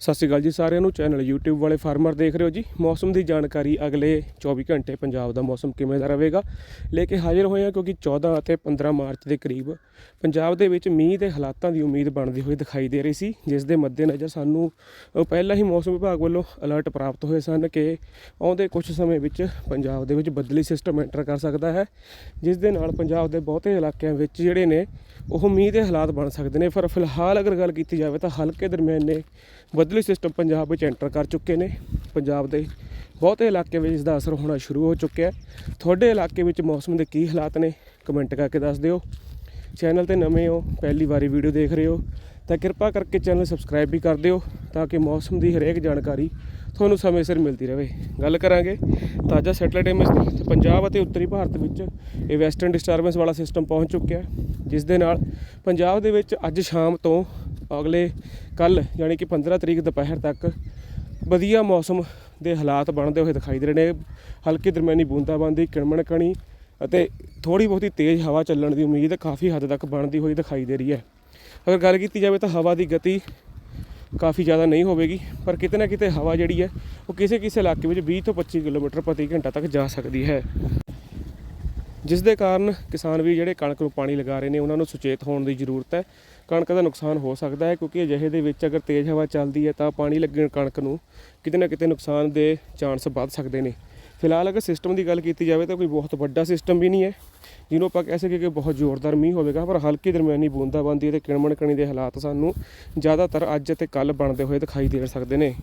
ਸਤਿ ਸ਼੍ਰੀ ਅਕਾਲ ਜੀ ਸਾਰਿਆਂ ਨੂੰ। ਚੈਨਲ YouTube ਵਾਲੇ ਫਾਰਮਰ ਦੇਖ ਰਹੇ ਹੋ ਜੀ। ਮੌਸਮ ਦੀ ਜਾਣਕਾਰੀ ਅਗਲੇ 24 ਘੰਟੇ ਪੰਜਾਬ ਦਾ ਮੌਸਮ ਕਿਵੇਂ ਦਾ ਰਹੇਗਾ? ਲੈ ਕੇ ਹਾਜ਼ਰ ਹੋਏ ਹਾਂ ਕਿਉਂਕਿ 14 ਅਤੇ 15 ਮਾਰਚ ਦੇ ਕਰੀਬ ਪੰਜਾਬ ਦੇ ਵਿੱਚ ਮੀਂਹ ਦੇ ਹਾਲਾਤਾਂ ਦੀ ਉਮੀਦ ਬਣਦੀ ਹੋਈ ਦਿਖਾਈ ਦੇ ਰਹੀ ਸੀ, ਜਿਸ ਦੇ ਮੱਦੇਨਜ਼ਰ ਸਾਨੂੰ ਪਹਿਲਾਂ ਹੀ ਮੌਸਮ ਵਿਭਾਗ ਵੱਲੋਂ ਅਲਰਟ ਪ੍ਰਾਪਤ ਹੋਏ ਸਨ ਕਿ ਆਉਂਦੇ ਕੁਝ ਸਮੇਂ ਵਿੱਚ ਪੰਜਾਬ ਦੇ ਵਿੱਚ ਬਦਲੀ ਸਿਸਟਮ ਐਂਟਰ ਕਰ ਸਕਦਾ ਹੈ, ਜਿਸ ਦੇ ਨਾਲ ਪੰਜਾਬ ਦੇ ਬਹੁਤੇ ਇਲਾਕਿਆਂ ਵਿੱਚ ਜਿਹੜੇ ਨੇ, ਉਹ ਮੀਂਹ ਦੇ ਹਾਲਾਤ ਬਣ ਸਕਦੇ ਨੇ। ਪਰ ਫਿਲਹਾਲ ਅਗਰ ਗੱਲ ਕੀਤੀ ਜਾਵੇ ਤਾਂ ਹਲਕੇ ਦਰਮਿਆਨੇ ਬੱਦਲੀ ਸਿਸਟਮ ਪੰਜਾਬ ਵਿੱਚ ਐਂਟਰ ਕਰ ਚੁੱਕੇ ਨੇ। ਪੰਜਾਬ ਦੇ ਬਹੁਤੇ ਇਲਾਕੇ ਵਿੱਚ ਇਸ ਦਾ ਅਸਰ ਹੋਣਾ ਸ਼ੁਰੂ ਹੋ ਚੁੱਕਿਆ ਹੈ। ਤੁਹਾਡੇ ਇਲਾਕੇ ਵਿੱਚ ਮੌਸਮ ਦੇ ਕੀ ਹਾਲਾਤ ਨੇ ਕਮੈਂਟ ਕਰਕੇ ਦੱਸ ਦਿਓ। ਚੈਨਲ ਤੇ ਨਵੇਂ ਹੋ, ਪਹਿਲੀ ਵਾਰੀ ਵੀਡੀਓ ਦੇਖ ਰਹੇ ਹੋ, ਤਾਂ ਕਿਰਪਾ ਕਰਕੇ ਚੈਨਲ ਸਬਸਕ੍ਰਾਈਬ ਵੀ ਕਰ ਦਿਓ, ਤਾਂ ਕਿ ਮੌਸਮ ਦੀ ਹਰੇਕ ਜਾਣਕਾਰੀ ਤੁਹਾਨੂੰ ਸਮੇਂ ਸਿਰ ਮਿਲਦੀ ਰਹੇ। ਗੱਲ ਕਰਾਂਗੇ ਤਾਜ਼ਾ ਸੈਟਲਾਈਟ ਇਮੇਜ ਤੇ ਪੰਜਾਬ ਅਤੇ ਉੱਤਰੀ ਭਾਰਤ ਵਿੱਚ ਇਹ ਵੈਸਟਰਨ ਡਿਸਟਰਬੈਂਸ ਵਾਲਾ ਸਿਸਟਮ ਪਹੁੰਚ ਚੁੱਕਿਆ ਹੈ, ਜਿਸ ਦੇ ਨਾਲ ਪੰਜਾਬ ਦੇ ਵਿੱਚ ਅੱਜ ਸ਼ਾਮ ਤੋਂ ਅਗਲੇ ਕੱਲ ਯਾਨੀ ਕਿ 15 ਤਰੀਕ ਦੁਪਹਿਰ ਤੱਕ ਵਧੀਆ ਮੌਸਮ ਦੇ ਹਾਲਾਤ ਬਣਦੇ ਹੋਏ ਦਿਖਾਈ ਦੇ ਰਹੇ ਨੇ। ਹਲਕੀ ਦਰਮਿਆਨੀ ਬੂੰਦਾਬਾਂਦੀ, ਕਿਣਮਣ ਕਣੀ ਅਤੇ ਥੋੜੀ ਬਹੁਤੀ ਤੇਜ਼ ਹਵਾ ਚੱਲਣ ਦੀ ਉਮੀਦ ਕਾਫੀ ਹੱਦ ਤੱਕ ਬਣਦੀ ਹੋਈ ਦਿਖਾਈ ਦੇ ਰਹੀ ਹੈ। ਅਗਰ ਗੱਲ ਕੀਤੀ ਜਾਵੇ ਤਾਂ ਹਵਾ ਦੀ ਗਤੀ ਕਾਫੀ ਜ਼ਿਆਦਾ ਨਹੀਂ ਹੋਵੇਗੀ, ਪਰ ਕਿਤੇ ਨਾ ਕਿਤੇ ਹਵਾ ਜਿਹੜੀ ਹੈ ਉਹ ਕਿਸੇ ਕਿਸੇ ਇਲਾਕੇ ਵਿੱਚ 20 ਤੋਂ 25 ਕਿਲੋਮੀਟਰ ਪ੍ਰਤੀ ਘੰਟਾ ਤੱਕ ਜਾ ਸਕਦੀ ਹੈ। ਜਿਸ ਦੇ ਕਾਰਨ ਕਿਸਾਨ ਵੀ ਜਿਹੜੇ ਕਣਕ ਨੂੰ ਪਾਣੀ ਲਗਾ ਰਹੇ ਨੇ, ਉਹਨਾਂ ਨੂੰ ਸੁਚੇਤ ਹੋਣ ਦੀ ਜ਼ਰੂਰਤ ਹੈ। ਕਣਕ ਦਾ ਨੁਕਸਾਨ ਹੋ ਸਕਦਾ ਹੈ ਕਿਉਂਕਿ ਅਜਿਹੇ ਦੇ ਵਿੱਚ ਅਗਰ ਤੇਜ਼ ਹਵਾ ਚੱਲਦੀ ਹੈ ਤਾਂ ਪਾਣੀ ਲੱਗਣ ਕਣਕ ਨੂੰ ਕਿਤੇ ਨਾ ਕਿਤੇ ਨੁਕਸਾਨ ਦੇ ਚਾਂਸ ਵੱਧ ਸਕਦੇ ਨੇ। ਫਿਲਹਾਲ ਅਗਰ ਸਿਸਟਮ ਦੀ ਗੱਲ ਕੀਤੀ ਜਾਵੇ ਤਾਂ ਕੋਈ ਬਹੁਤ ਵੱਡਾ ਸਿਸਟਮ ਵੀ ਨਹੀਂ ਹੈ, ਜਿਹਨੂੰ ਆਪਾਂ ਕਹਿ ਸਕੀਏ ਕਿ ਬਹੁਤ ਜ਼ੋਰਦਾਰ ਮੀਂਹ ਹੋਵੇਗਾ, ਪਰ ਹਲਕੀ ਦਰਮਿਆਨੀ ਬੂੰਦਾਬਾਂਦੀ ਅਤੇ ਕਿਣਮਣ ਕਣੀ ਦੇ ਹਾਲਾਤ ਸਾਨੂੰ ਜ਼ਿਆਦਾਤਰ ਅੱਜ ਅਤੇ ਕੱਲ ਬਣਦੇ ਹੋਏ ਦਿਖਾਈ ਦੇ ਸਕਦੇ ਨੇ।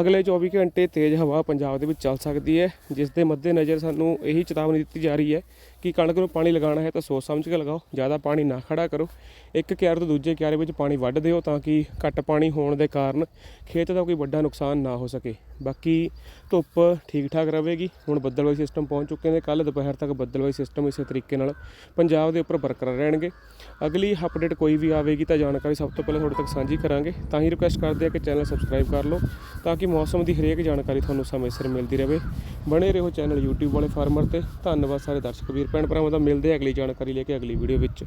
ਅਗਲੇ 24 ਘੰਟੇ ਤੇਜ਼ ਹਵਾ ਪੰਜਾਬ ਦੇ ਵਿੱਚ ਚੱਲ ਸਕਦੀ ਹੈ, ਜਿਸ ਦੇ ਮੱਦੇਨਜ਼ਰ ਸਾਨੂੰ ਇਹੀ ਚੇਤਾਵਨੀ ਦਿੱਤੀ ਜਾ ਰਹੀ ਹੈ ਕਿ ਕਣਕ ਨੂੰ ਪਾਣੀ ਲਗਾਉਣਾ ਹੈ ਤਾਂ ਸੋਚ ਸਮਝ ਕੇ ਲਗਾਓ, ਜ਼ਿਆਦਾ ਪਾਣੀ ਨਾ ਖੜਾ ਕਰੋ। ਇੱਕ ਕਿਆਰ ਤੋਂ ਦੂਜੇ ਕਿਆਰੇ ਵਿੱਚ ਪਾਣੀ ਵੱਢ ਦਿਓ ਤਾਂ ਕਿ ਘੱਟ ਪਾਣੀ ਹੋਣ ਦੇ ਕਾਰਨ ਖੇਤ ਦਾ ਕੋਈ ਵੱਡਾ ਨੁਕਸਾਨ ਨਾ ਹੋ ਸਕੇ। ਬਾਕੀ ਧੁੱਪ ਠੀਕ ਠਾਕ ਰਹੇਗੀ। ਹੁਣ ਬੱਦਲਵਾਈ ਸਿਸਟਮ ਪਹੁੰਚ ਚੁੱਕੇ ਨੇ। ਕੱਲ ਦੁਪਹਿਰ ਤੱਕ ਬੱਦਲਵਾਈ ਸਿਸਟਮ ਇਸੇ ਤਰੀਕੇ ਨਾਲ ਪੰਜਾਬ ਦੇ ਉੱਪਰ ਬਰਕਰਾਰ ਰਹਿਣਗੇ। ਅਗਲੀ ਅਪਡੇਟ ਕੋਈ ਵੀ ਆਵੇਗੀ ਤਾਂ ਜਾਣਕਾਰੀ ਸਭ ਤੋਂ ਪਹਿਲਾਂ ਤੁਹਾਡੇ ਤੱਕ ਸਾਂਝੀ ਕਰਾਂਗੇ। ਤਾਂ ਹੀ ਰਿਕੁਐਸਟ ਕਰਦੇ ਆ ਕਿ ਚੈਨਲ ਸਬਸਕ੍ਰਾਈਬ ਕਰ ਲਓ ਤਾਂ ਕਿ ਮੌਸਮ ਦੀ ਹਰੇਕ ਜਾਣਕਾਰੀ ਤੁਹਾਨੂੰ ਸਮੇਂ ਸਿਰ ਮਿਲਦੀ ਰਹੇ। ਬਣੇ ਰਹੋ ਚੈਨਲ YouTube ਵਾਲੇ ਫਾਰਮਰ ਤੇ। ਧੰਨਵਾਦ ਸਾਰੇ ਦਰਸ਼ਕ ਵੀਰ, ਭੈਣ ਭਰਾਵਾਂ ਦਾ। ਮਿਲਦੇ ਆ ਅਗਲੀ ਜਾਣਕਾਰੀ ਲੈ ਕੇ ਅਗਲੀ ਵੀਡੀਓ ਵਿੱਚ।